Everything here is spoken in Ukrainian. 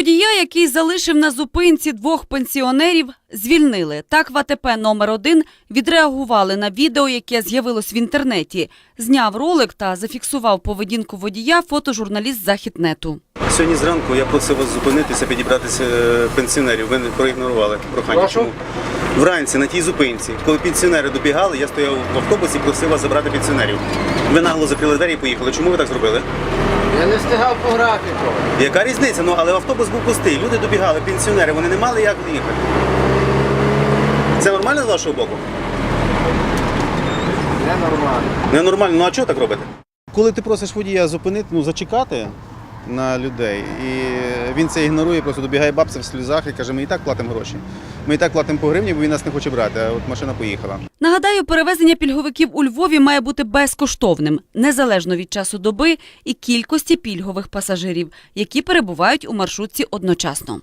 Водія, який залишив на зупинці двох пенсіонерів, звільнили. Так в АТП номер 1 відреагували на відео, яке з'явилось в інтернеті. Зняв ролик та зафіксував поведінку водія фотожурналіст Західнету. Сьогодні зранку я просив вас зупинитися, підібратися е, пенсіонерів. Ви не проігнорували прохання. Прошу? Чому? Вранці на тій зупинці, коли пенсіонери добігали, я стояв в автобусі і просив вас забрати пенсіонерів. Ви нагло закрили двері і поїхали. Чому ви так зробили? Я не встигав по графіку. Яка різниця? Ну але автобус був пустий. Люди добігали, пенсіонери, вони не мали як доїхати. Це нормально з вашого боку? Ненормально. Ненормально. Ну а чого так робите? Коли ти просиш водія зупинити, ну зачекати на людей, і він це ігнорує, просто добігає бабця в сльозах і каже, ми і так платимо гроші. Ми і так платимо по гривні, бо він нас не хоче брати, а от машина поїхала. Нагадаю, перевезення пільговиків у Львові має бути безкоштовним, незалежно від часу доби і кількості пільгових пасажирів, які перебувають у маршрутці одночасно.